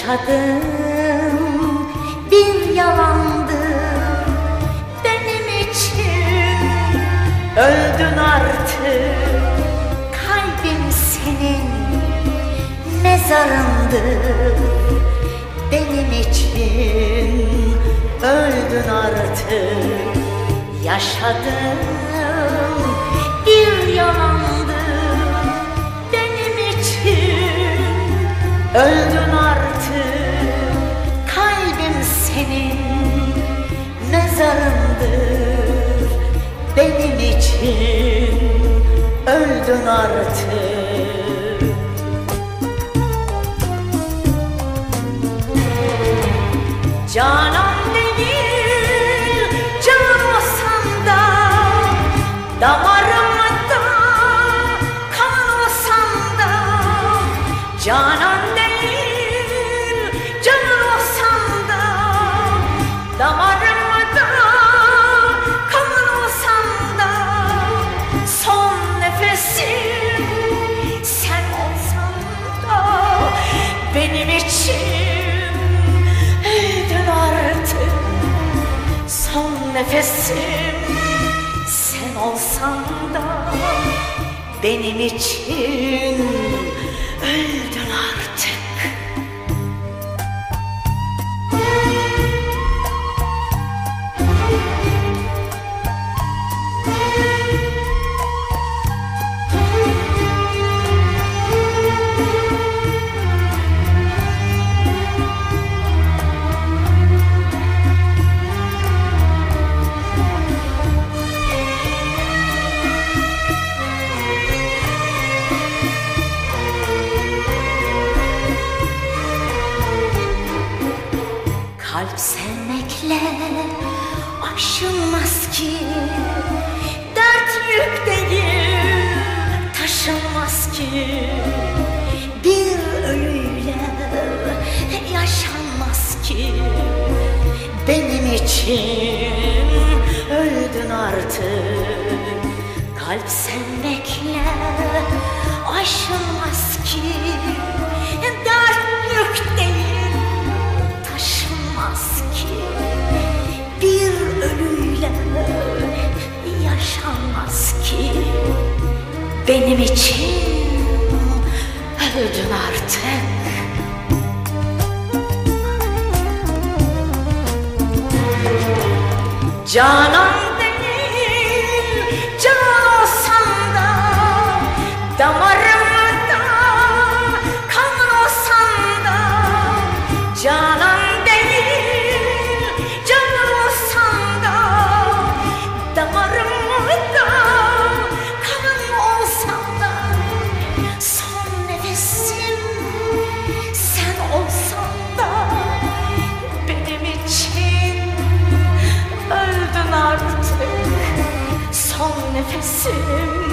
Yaşadığım bir yalandı benim için. Öldün artık kalbim senin mezarındı benim için. Öldün artık yaşadığım bir yalandı benim için. Öldün senin mezarındır benim için öldün artık. Canan değil can olsan da damarımda kan olsan da Canan nefesim. Sen olsan da benim için Kalp sevmekle aşılmaz ki. Dert yük değil taşınmaz ki. Bir ölüyle yaşanmaz ki. Benim için öldün artık. Kalp sevmekle Benim için. Öldün artık. Canan nefesim